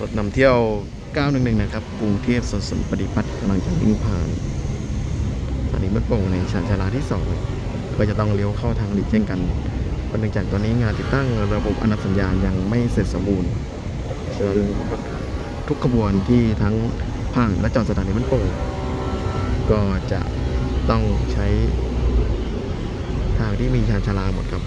รถนำเที่ยว 911 นะครับ กรุงเทพสวนสนปฏิพัฒน์กำลังจะวิ่งผ่านสถานีบ้านโป่งในชานชาลาที่ 2 ก็จะต้องเลี้ยวเข้าทางหลีกเช่นกันเพราะนื่องจากตอนนี้งานติดตั้งระบบอนุสัญญาณยังไม่เสร็จสมบูรณ์นทุกขบวนที่ทั้งผ่านและจอดสถานีบ้านโป่งก็จะต้องใช้ทางที่มีชานชาลาหมดครับ